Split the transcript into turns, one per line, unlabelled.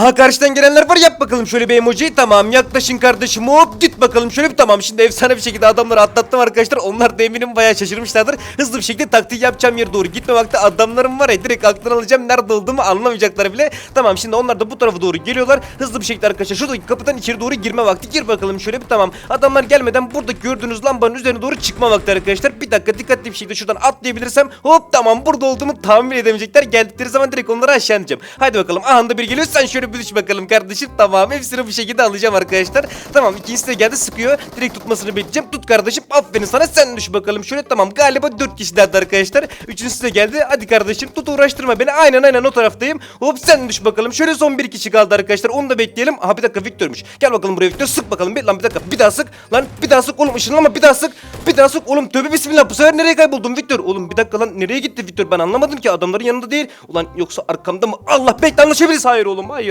Aha karşıdan gelenler var yap bakalım şöyle bir emoji. Tamam yaklaşın kardeşim hop git bakalım şöyle bir tamam. Şimdi efsane bir şekilde adamları atlattım arkadaşlar. Onlar da eminim bayağı şaşırmışlardır. Hızlı bir şekilde taktiği yapacağım yere doğru gitme vakti adamlarım var ya direkt aklını alacağım. Nerede olduğumu anlamayacaklar bile. Tamam şimdi onlar da bu tarafa doğru geliyorlar. Hızlı bir şekilde arkadaşlar şuradaki kapıdan içeri doğru girme vakti. Gir bakalım şöyle bir tamam. Adamlar gelmeden burada gördüğünüz lambanın üzerine doğru çıkma vakti arkadaşlar. Bir dakika dikkatli bir şekilde şuradan atlayabilirsem hop tamam burada olduğumu tahmin edemeyecekler. Geldikleri zaman direkt onları aşağı ineceğim. Hadi bakalım ahanda bir geliyor. Sen şöyle düş bakalım kardeşim. Tamam hepsini bu şekilde alacağım arkadaşlar. Tamam ikincisi de geldi sıkıyor. Direkt tutmasını bekleyeceğim. Tut kardeşim. Aferin sana sen düş bakalım. Şöyle tamam galiba 4 kişilerdi arkadaşlar. Üçüncüsü de geldi. Hadi kardeşim tut uğraştırma beni. Aynen aynen o taraftayım. Hop sen düş bakalım. Şöyle son bir kişi kaldı arkadaşlar. Onu da bekleyelim. Aha bir dakika Victor'muş. Gel bakalım buraya Victor. Sık bakalım. Bir, lan bir dakika. Bir daha sık. Lan bir daha sık oğlum ışınlama bir daha sık. Bir daha sık oğlum. Tövbe bismillah. Bu sefer nereye kayboldun Victor? Oğlum bir dakika lan. Nereye gitti Victor? Ben anlamadım ki. Adamların yanında değil. Ulan yoksa arkamda mı? Allah bekle anlaşabiliriz. Hayır oğlum hayır.